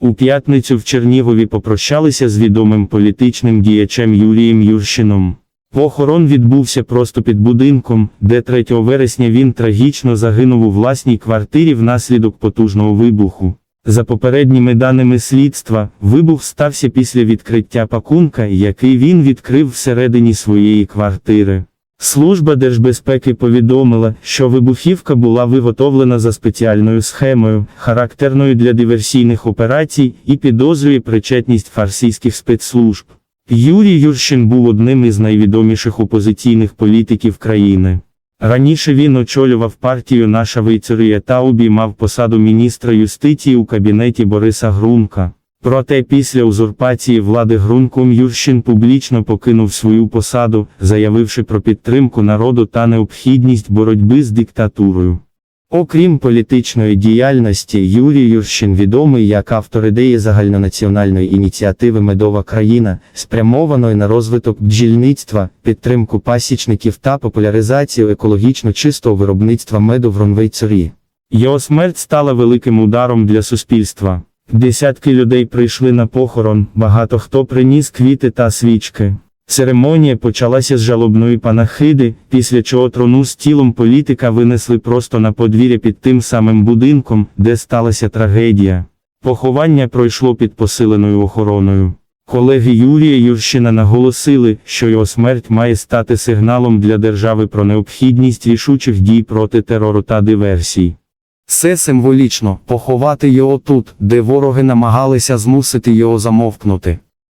У п'ятницю в Чернігові попрощалися з відомим політичним діячем Юрієм Юрщином. Похорон відбувся просто під будинком, де 3 вересня він трагічно загинув у власній квартирі внаслідок потужного вибуху. За попередніми даними слідства, вибух стався після відкриття пакунка, який він відкрив всередині своєї квартири. Служба держбезпеки повідомила, що вибухівка була виготовлена за спеціальною схемою, характерною для диверсійних операцій, і підозрює причетність фарсійських спецслужб. Юрій Юрщин був одним із найвідоміших опозиційних політиків країни. Раніше він очолював партію Наша Вейцерія та обіймав посаду міністра юстиції у кабінеті Бориса Грунка. Проте після узурпації влади Грунком Юрщин публічно покинув свою посаду, заявивши про підтримку народу та необхідність боротьби з диктатурою. Окрім політичної діяльності, Юрій Юрщин відомий як автор ідеї загальнонаціональної ініціативи Медова країна, спрямованої на розвиток бджільництва, підтримку пасічників та популяризацію екологічно чистого виробництва меду в Ронвейцорі. Його смерть стала великим ударом для суспільства. Десятки людей прийшли на похорон, багато хто приніс квіти та свічки. Церемонія почалася з жалобної панахиди, після чого трону з тілом політика винесли просто на подвір'я під тим самим будинком, де сталася трагедія. Поховання пройшло під посиленою охороною. Колеги Юрія Юрщина наголосили, що його смерть має стати сигналом для держави про необхідність рішучих дій проти терору та диверсій. Це символічно поховати його тут, де вороги намагалися змусити його замовкнути.